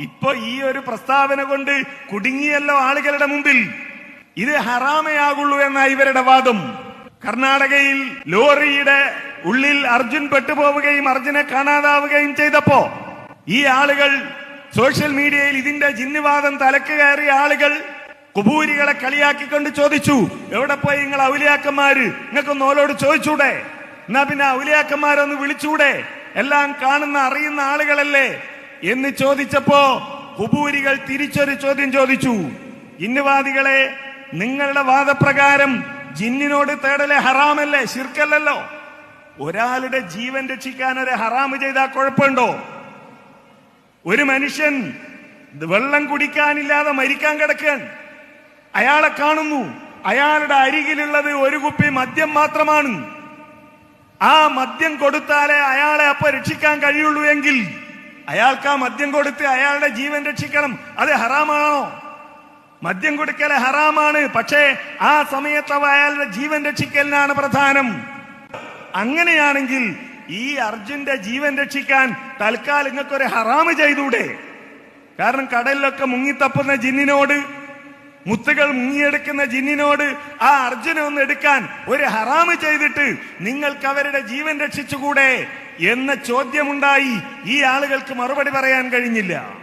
ഇപ്പൊ ഈ ഒരു പ്രസ്താവന കൊണ്ട് കുടുങ്ങിയല്ലോ ആളുകളുടെ മുമ്പിൽ. ഇത് ഹറാമയാകുള്ളൂ എന്ന ഇവരുടെ വാദം. കർണാടകയിൽ ലോറിയുടെ ഉള്ളിൽ അർജുൻ പെട്ടുപോവുകയും അർജുനെ കാണാതാവുകയും ചെയ്തപ്പോ ഈ ആളുകൾ സോഷ്യൽ മീഡിയയിൽ ഇതിന്റെ ജിന്നുവാദം തലക്ക് കയറിയ ആളുകൾ കുബൂരികളെ കളിയാക്കിക്കൊണ്ട് ചോദിച്ചു എവിടെ പോയി നിങ്ങൾ ഔലിയാക്കന്മാര്? നിങ്ങൾക്കൊന്ന് നോലോട് ചോദിച്ചൂടെ? എന്നാ പിന്നെ ഔലിയാക്കന്മാരൊന്ന് വിളിച്ചൂടെ? എല്ലാം കാണുന്ന അറിയുന്ന ആളുകളല്ലേ? എന്ന് ചോദിച്ചപ്പോ കുബൂരികൾ തിരിച്ചൊരു ചോദ്യം ചോദിച്ചു. ഇന്നുവാദികളെ നിങ്ങളുടെ വാദപ്രകാരം ജിന്നിനോട് തേടലെ ഹറാമല്ലേ ശിർക്കല്ലല്ലോ? ഒരാളുടെ ജീവൻ രക്ഷിക്കാൻ ഒരു ഹറാമ് ചെയ്താൽ കുഴപ്പമുണ്ടോ? ഒരു മനുഷ്യൻ വെള്ളം കുടിക്കാനില്ലാതെ മരിക്കാൻ കിടക്കാൻ അയാളെ കാണുന്നു. അയാളുടെ അരികിലുള്ളത് ഒരു കുപ്പി മദ്യം മാത്രമാണ്. ആ മദ്യം കൊടുത്താലേ അയാളെ അപ്പൊ രക്ഷിക്കാൻ കഴിയുള്ളൂ എങ്കിൽ അയാൾക്ക് ആ മദ്യം കൊടുത്ത് അയാളുടെ ജീവൻ രക്ഷിക്കണം. അത് ഹറാമാണോ? മദ്യം കൊടുക്കൽ ഹറാമാണ്. പക്ഷേ ആ സമയത്ത് അയാളുടെ ജീവൻ രക്ഷിക്കലിനാണ് പ്രധാനം. അങ്ങനെയാണെങ്കിൽ ഈ അർജുന്റെ ജീവൻ രക്ഷിക്കാൻ തൽക്കാലം നിങ്ങൾക്കൊരു ഹറാമ് ചെയ്തൂടെ? കാരണം കടലിലൊക്കെ മുങ്ങിത്തപ്പുന്ന ജിന്നിനോട് മുത്തുകൾ മുങ്ങിയെടുക്കുന്ന ജിന്നിനോട് ആ അർജുനെ ഒന്ന് എടുക്കാൻ ഒരു ഹറാമ് ചെയ്തിട്ട് നിങ്ങൾക്ക് അവരുടെ ജീവൻ രക്ഷിച്ചുകൂടെ? എന്ന ചോദ്യമുണ്ടായി ഈ ആളുകൾക്ക് മറുപടി പറയാൻ കഴിഞ്ഞില്ല.